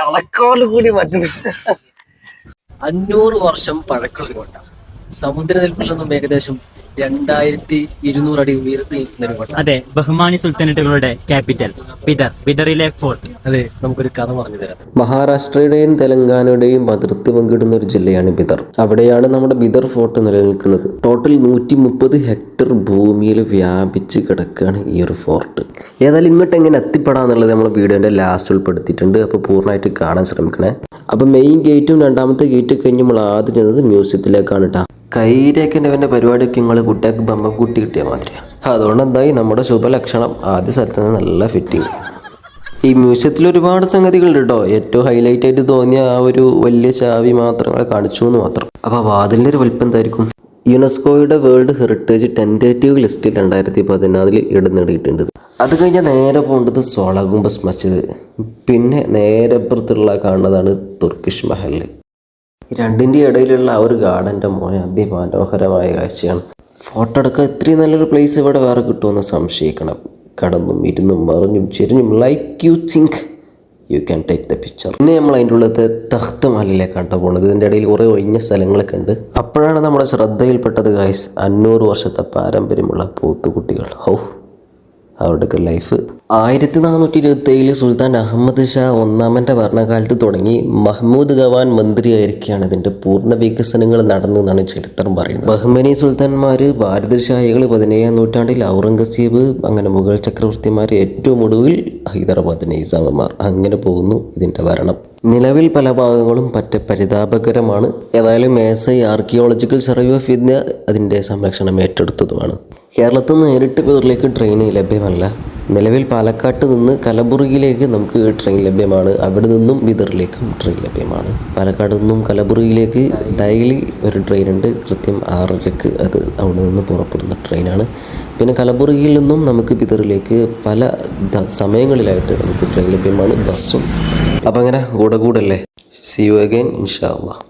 അളക്കോൽ കൂടി പറ്റുന്നില്ല അഞ്ഞൂറ് വർഷം പഴക്കമുള്ള കോട്ട. സമുദ്രനിൽപ്പിൽ നിന്നും ഏകദേശം രണ്ടായിരത്തി ഇരുന്നൂറ് അടി ഉയരത്തിൽ നിൽക്കുന്ന ഒരു കോട്ട. അതെ ബഹുമാനി സുൽത്താനേറ്റുകളുടെ ക്യാപിറ്റൽ ബിദർ ബിദറിലെ ഫോർട്ട്. അതെ നമുക്കൊരു കഥ പറഞ്ഞു തരാം. മഹാരാഷ്ട്രയുടെയും തെലങ്കാനയുടെയും അതിർത്തി പങ്കിടുന്ന ഒരു ജില്ലയാണ് ബിദർ അവിടെയാണ് നമ്മുടെ ബിദർ ഫോർട്ട് നിലനിൽക്കുന്നത്. ടോട്ടൽ നൂറ്റി മുപ്പത് ഹെക്ടർ ഭൂമിയിൽ വ്യാപിച്ച് കിടക്കുകയാണ് ഈ ഒരു ഫോർട്ട്. ഏതായാലും ഇങ്ങോട്ട് എങ്ങനെ എത്തിപ്പെടാന്നുള്ളത് നമ്മൾ വീഡിയോന്റെ ലാസ്റ്റ് ഉൾപ്പെടുത്തിയിട്ടുണ്ട്. അപ്പോൾ പൂർണമായിട്ട് കാണാൻ ശ്രമിക്കണേ. അപ്പോൾ മെയിൻ ഗേറ്റും രണ്ടാമത്തെ ഗേറ്റ് കഴിഞ്ഞ് നമ്മൾ ആദ്യം ചെന്നത് മ്യൂസിയത്തിലേക്കാണ് കേട്ടോ കൈരേക്കന്റെ അവന്റെ പരിപാടിയൊക്കെ നിങ്ങൾ കുട്ടിയൊക്കെ ബമ്പം കൂട്ടി കിട്ടിയ മാതിരിയാണ് അതുകൊണ്ട് എന്തായി? നമ്മുടെ ശുഭലക്ഷണം ആദ്യ സ്ഥലത്ത് നിന്ന് നല്ല ഫിറ്റിങ് ഈ മ്യൂസിയത്തിൽ ഒരുപാട് സംഗതികളുണ്ട് കേട്ടോ ഏറ്റവും ഹൈലൈറ്റ് ആയിട്ട് തോന്നിയ ആ ഒരു വലിയ ചാവി മാത്രങ്ങളെ കാണിച്ചു എന്ന് മാത്രം. അപ്പോൾ വാതിലിന്റെ ഒരു വലിപ്പം എന്തായിരിക്കും? യുനെസ്കോയുടെ വേൾഡ് ഹെറിറ്റേജ് ടെന്റേറ്റീവ് ലിസ്റ്റിൽ രണ്ടായിരത്തി പതിനാലിൽ ഇടം നേടിയിട്ടുണ്ട്. അത് കഴിഞ്ഞാൽ നേരെ പോകേണ്ടത് സോളഗുംബസ് മസ്ജിദ്. പിന്നെ നേരെ പുറത്തുള്ള കാണുന്നതാണ് തുർക്കിഷ് മഹൽ. രണ്ടിന്റെ ഇടയിലുള്ള ആ ഒരു ഗാർഡന്റെ മോനെ അതിമനോഹരമായ കാഴ്ചയാണ്. ഫോട്ടോ എടുക്കാൻ ഇത്രയും നല്ലൊരു പ്ലേസ് ഇവിടെ വേറെ കിട്ടുമെന്ന് സംശയിക്കണം. കടന്നും ഇരുന്നും മറിഞ്ഞും ചെരിഞ്ഞും like you think you can take the picture പിന്നെ നമ്മൾ അതിന്റെ ഉള്ളത്തെ തഖ്ത് മഹലിലേക്കാണ് പോകുന്നത് ഇതിന്റെ ഇടയിൽ കുറേ ഒഴിഞ്ഞ സ്ഥലങ്ങളൊക്കെ ഉണ്ട്. അപ്പോഴാണ് നമ്മുടെ ശ്രദ്ധയിൽപ്പെട്ടത് ഗായ്സ് അഞ്ഞൂറ് വർഷത്തെ പാരമ്പര്യമുള്ള പോത്തുകുട്ടികൾ. ഹൗ. അവരുടെയൊക്കെ ലൈഫ് ആയിരത്തി നാനൂറ്റി ഇരുപത്തി ഏഴിൽ സുൽത്താൻ അഹമ്മദ് ഷാ ഒന്നാമന്റെ ഭരണകാലത്ത് തുടങ്ങി. മഹ്മൂദ് ഖവാൻ മന്ത്രിയായിരിക്കുകയാണ് ഇതിന്റെ പൂർണ വികസനങ്ങൾ നടന്നതെന്നാണ് ചരിത്രം പറയുന്നത്. ബഹ്മനി സുൽത്താൻമാർ ഭാരതശാഹികൾ പതിനേഴാം നൂറ്റാണ്ടിൽ ഔറംഗസീബ് അങ്ങനെ മുഗൾ ചക്രവർത്തിമാർ ഏറ്റവും ഒടുവിൽ ഹൈദരാബാദ് നൈസാമന്മാർ. അങ്ങനെ പോകുന്നു ഇതിന്റെ ഭരണം. നിലവിൽ പല ഭാഗങ്ങളും പറ്റ പരിതാപകരമാണ്. ഏതായാലും മേസൈ ആർക്കിയോളജിക്കൽ സർവേ ഓഫ് ഇന്ത്യ അതിന്റെ സംരക്ഷണം ഏറ്റെടുത്തതുമാണ്. കേരളത്തിൽ നിന്ന് നേരിട്ട് പേരിലേക്ക് ട്രെയിൻ ലഭ്യമല്ല. നിലവിൽ പാലക്കാട്ട് നിന്ന് കലബുറഗിയിലേക്ക് നമുക്ക് ട്രെയിൻ ലഭ്യമാണ്. അവിടെ നിന്നും ബിദറിലേക്കും ട്രെയിൻ ലഭ്യമാണ്. പാലക്കാട് നിന്നും കലബുറഗിയിലേക്ക് ഡെയിലി ഒരു ട്രെയിൻ ഉണ്ട്. കൃത്യം ആറരക്ക് അത് അവിടെ നിന്ന് പുറപ്പെടുന്ന ട്രെയിനാണ് പിന്നെ കലബുറഗിയിൽ നിന്നും നമുക്ക് ബിദറിലേക്ക് പല സമയങ്ങളിലായിട്ട് നമുക്ക് ട്രെയിൻ ലഭ്യമാണ്. ബസ്സും. അപ്പം അങ്ങനെ കൂടെ കൂടല്ലേ? സി യു അഗൈൻ ഇൻഷാ അള്ളാഹ്